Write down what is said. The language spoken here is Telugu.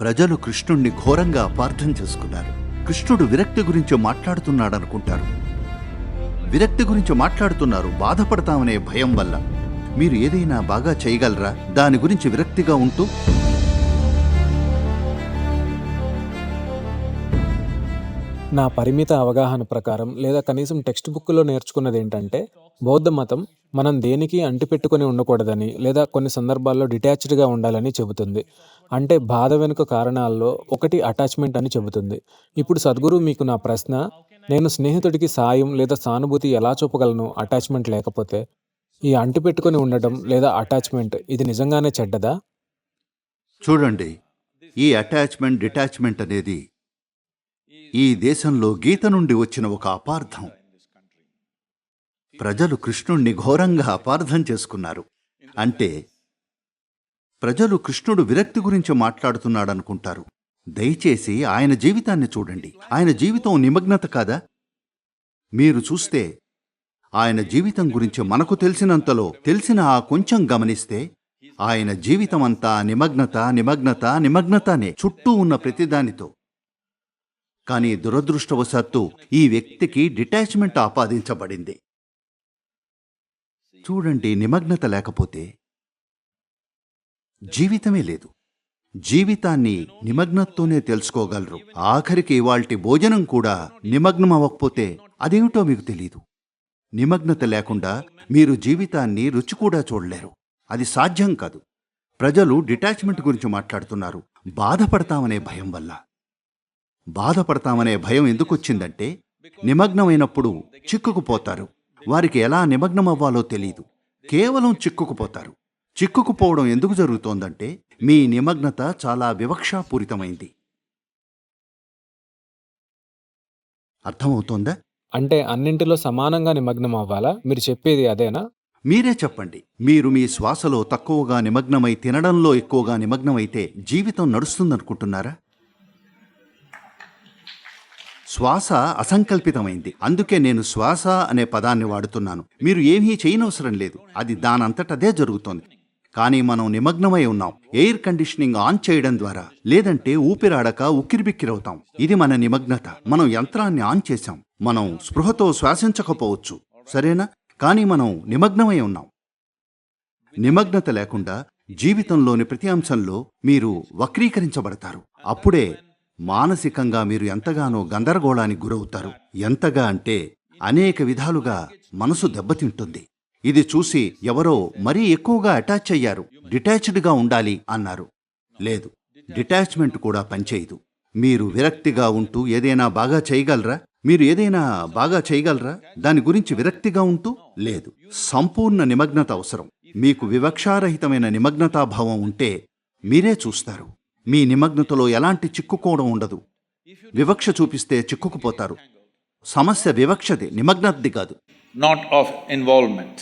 ప్రజలు కృష్ణుణ్ణి ఘోరంగా అపార్థం చేసుకున్నారు. కృష్ణుడు విరక్తి గురించి మాట్లాడుతున్నాడనుకుంటారు. విరక్తి గురించి మాట్లాడుతున్నారు బాధపడతామనే భయం వల్ల. మీరు ఏదైనా బాగా చేయగలరా? దాని గురించి విరక్తిగా ఉంటూ నా పరిమిత అవగాహన ప్రకారం లేదా కనీసం టెక్స్ట్ బుక్లో నేర్చుకున్నది ఏంటంటే బౌద్ధ మతం మనం దేనికి అంటిపెట్టుకొని ఉండకూడదని లేదా కొన్ని సందర్భాల్లో డిటాచ్డ్గా ఉండాలని చెబుతుంది. అంటే బాధ వెనుక కారణాల్లో ఒకటి అటాచ్మెంట్ అని చెబుతుంది. ఇప్పుడు సద్గురు మీకు నా ప్రశ్న నేను స్నేహితుడికి సాయం లేదా సానుభూతి ఎలా చూపగలను? అటాచ్మెంట్ లేకపోతే ఈ అంటిపెట్టుకొని ఉండటం లేదా అటాచ్మెంట్ ఇది నిజంగానే చెడ్డదా? చూడండి ఈ అటాచ్మెంట్ డిటాచ్మెంట్ అనేది ఈ దేశంలో గీత నుండి వచ్చిన ఒక అపార్థం. ప్రజలు కృష్ణుణ్ణి ఘోరంగా అపార్థం చేసుకున్నారు. అంటే ప్రజలు కృష్ణుడు విరక్తి గురించి మాట్లాడుతున్నాడనుకుంటారు. దయచేసి ఆయన జీవితాన్ని చూడండి. ఆయన జీవితం నిమగ్నత కాదా? మీరు చూస్తే ఆయన జీవితం గురించి మనకు తెలిసినంతలో తెలిసిన ఆ కొంచెం గమనిస్తే ఆయన జీవితమంతా నిమగ్నత నిమగ్నత నిమగ్నతనే చుట్టూ ఉన్న ప్రతిదానితో. కానీ దురదృష్టవశాత్తు ఈ వ్యక్తికి డిటాచ్మెంట్ ఆపాదించబడింది. చూడండి నిమగ్నత లేకపోతే జీవితమే లేదు. జీవితాన్ని నిమగ్నతతోనే తెలుసుకోగలరు. ఆఖరికి ఇవాల్టి భోజనం కూడా నిమగ్నం అవ్వకపోతే అదేమిటో మీకు తెలీదు. నిమగ్నత లేకుండా మీరు జీవితాన్ని రుచి కూడా చూడలేరు. అది సాధ్యం కాదు. ప్రజలు డిటాచ్మెంట్ గురించి మాట్లాడుతున్నారు. బాధపడతామనే భయం వల్ల. బాధపడతామనే భయం ఎందుకు వచ్చిందంటే నిమగ్నమైనప్పుడు చిక్కుకుపోతారు వారికి ఎలా నిమగ్నం అవ్వాలో తెలియదు కేవలం చిక్కుకుపోతారు చిక్కుకుపోవడం ఎందుకు జరుగుతోందంటే మీ నిమగ్నత చాలా వివక్షాపూరితమైంది. అర్థమవుతోందా? అంటే అన్నింటిలో సమానంగా నిమగ్నం అవ్వాలా మీరు చెప్పేది అదేనా? మీరే చెప్పండి. మీరు మీ శ్వాసలో తక్కువగా నిమగ్నమై తినడంలో ఎక్కువగా నిమగ్నమైతే జీవితం నడుస్తుందనుకుంటున్నారా? శ్వాస అసంకల్పితమైంది. అందుకే నేను శ్వాస అనే పదాన్ని వాడుతున్నాను. మీరు ఏమీ చేయనవసరం లేదు. అది దానంతటదే జరుగుతోంది. కానీ మనం నిమగ్నమై ఉన్నాం. ఎయిర్ కండిషనింగ్ ఆన్ చేయడం ద్వారా. లేదంటే ఊపిరాడక ఉక్కిరిబిక్కిరవుతాం. ఇది మన నిమగ్నత. మనం యంత్రాన్ని ఆన్ చేశాం. మనం స్పృహతో శ్వాసించకపోవచ్చు. సరేనా? కానీ మనం నిమగ్నమై ఉన్నాం. నిమగ్నత లేకుండా జీవితంలోని ప్రతి అంశంలో మీరు వక్రీకరించబడతారు. అప్పుడే మానసికంగా మీరు ఎంతగానో గందరగోళానికి గురవుతారు. ఎంతగా అంటే అనేక విధాలుగా మనసు దెబ్బతింటుంది. ఇది చూసి ఎవరో మరీ ఎక్కువగా అటాచ్ అయ్యారు. డిటాచ్డ్గా ఉండాలి అన్నారు. లేదు డిటాచ్మెంట్ కూడా పనిచేయదు. మీరు విరక్తిగా ఉంటూ ఏదైనా బాగా చేయగలరా? మీరు ఏదైనా బాగా చేయగలరా? దాని గురించి విరక్తిగా ఉంటూ? లేదు సంపూర్ణ నిమగ్నత అవసరం. మీకు వివక్షారహితమైన నిమగ్నతాభావం ఉంటే మీరే చూస్తారు. మీ నిమగ్నతలో ఎలాంటి చిక్కుకోవడం ఉండదు. వివక్ష చూపిస్తే చిక్కుకుపోతారు. సమస్య వివక్షది నిమగ్నతది కాదు. Not of involvement